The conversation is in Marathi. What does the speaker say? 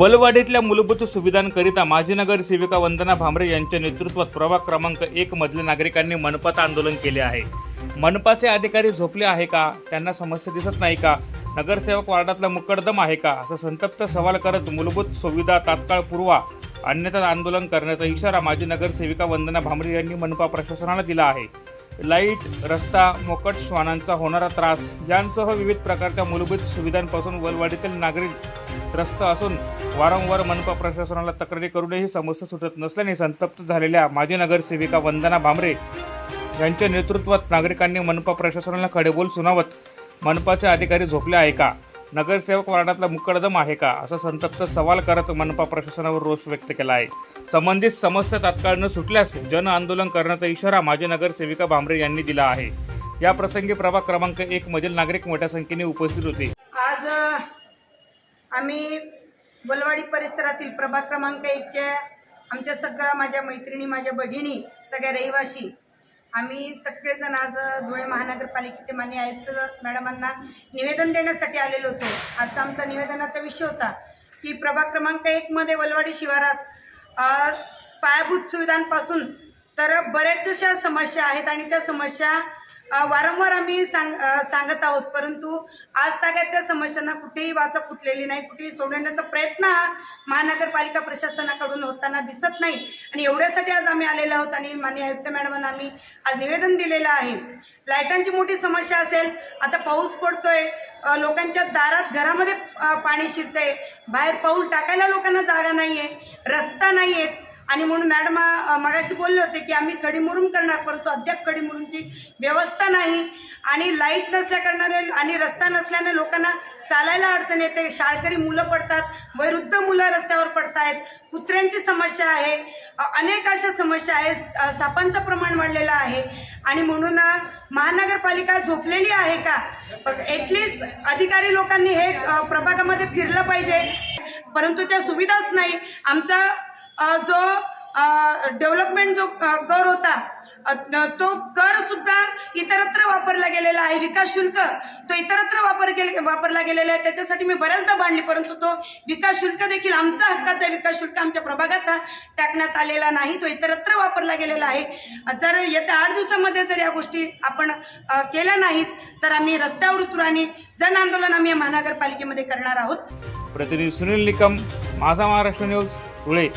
वलवाडीतल्या मूलभूत सुविधांकरिता माजी नगरसेविका वंदना भांबरे यांच्या नेतृत्वात प्रभाग क्रमांक एक मधल्या नागरिकांनी मनपात आंदोलन केले आहे. मनपाचे अधिकारी झोपले आहे का? त्यांना समस्या दिसत नाही का? नगरसेवक वार्डातला मुकडदम आहे का? असं संतप्त सवाल करत मूलभूत सुविधा तात्काळ पुरवा अन्यथा आंदोलन करण्याचा इशारा माजी नगरसेविका वंदना भांबरे यांनी मनपा प्रशासनाला दिला आहे. लाइट रस्ता मोकट श्वानांचा होणारा त्रास यांसह विविध प्रकारच्या मूलभूत सुविधांपासून वलवाडीतील नागरिक त्रस्त असून वारंवार मनपा प्रशासनाला तक्रारी करूनही समस्या सुटत नसल्याने संतप्त झालेल्या माजी नगरसेविका वंदना भामरे यांच्या नेतृत्वात नागरिकांनी मनपा प्रशासनाला खडेबोल सुनावत मनपाचे अधिकारी झोपले आहे का? नगरसेवक वार्डातला मुक्कडदम आहे का? असा संतप्त सवाल करत मनपा प्रशासनावर रोष व्यक्त केला आहे. संबंधित समस्या तात्काळ न सुटल्यास जन आंदोलन करण्याचा इशारा माजी नगरसेविका भामरे यांनी दिला आहे. या प्रसंगी प्रभाग क्रमांक एक मधील नागरिक मोठ्या संख्येने उपस्थित होते. आज आम्ही बलवाडी परिसरातील प्रभाग क्रमांक एकच्या आमच्या सगळ्या माझ्या मैत्रिणी माझ्या बहिणी सगळ्या रहिवासी आम्ही सगळेजण आज धुळे महानगरपालिकेचे मान्य आयुक्त मॅडमांना निवेदन देण्यासाठी आलेलो होतो. आजचा आमचा निवेदनाचा विषय होता की प्रभाग क्रमांक एकमध्ये वलवाडी शिवारात पायाभूत सुविधांपासून तर बऱ्याचशा समस्या आहेत आणि त्या समस्या वारंवार आम्ही सांग सांगत आहोत परंतु आज तागात त्या समस्यांना कुठेही वाचा फुटलेली नाही कुठेही सोडवण्याचा प्रयत्न हा महानगरपालिका प्रशासनाकडून होताना दिसत नाही. आणि एवढ्यासाठी आज आम्ही आलेलो आहोत आणि माननीय आयुक्त मॅडमांना आम्ही आज निवेदन दिलेलं आहे. लाईटांची मोठी समस्या असेल आता पाऊस पडतोय लोकांच्या दारात घरामध्ये पाणी शिरतंय बाहेर पाऊल टाकायला लोकांना जागा नाहीये रस्ता नाहीयेत आणि म्हणून मॅडम मगाशी बोलले होते की आम्ही कडीमुरुम करणार परंतु अद्याप कडीमुरुमची व्यवस्था नाही. आणि लाइट नसल्या करणारे आणि रस्ता नसल्याने लोकांना चालायला अडचण येते. शाळकरी मुलं पडतात वयोवृद्ध मुलं रस्त्यावर पडतायत कुत्र्यांची समस्या आहे अनेक अशा समस्या आहेत. सापांचं प्रमाण वाढलेलं आहे. आणि म्हणून महानगरपालिका झोपलेली आहे का? ॲटलिस्ट अधिकारी लोकांनी हे प्रभागामध्ये फिरलं पाहिजे. परंतु त्या सुविधाच नाही. आमचा जो डेव्हलपमेंट जो कर होता तो कर सुद्धा इतरत्र वापरला गेलेला आहे. विकास शुल्क तो इतरत्र वापर केले वापरला गेलेला आहे. त्याच्यासाठी मी बऱ्याचदा बांधली परंतु तो विकास शुल्क देखील आमचा हक्काचा विकास शुल्क आमच्या प्रभागात हा टाकण्यात आलेला नाही. तो इतरत्र वापरला गेलेला आहे. जर येत्या आठ दिवसामध्ये जर या गोष्टी आपण केल्या नाहीत तर आम्ही रस्त्यावर उतरू आणि जन आंदोलन आम्ही या महानगरपालिकेमध्ये करणार आहोत. प्रतिनिधी सुनील निकम माझा महाराष्ट्र न्यूज धुळे.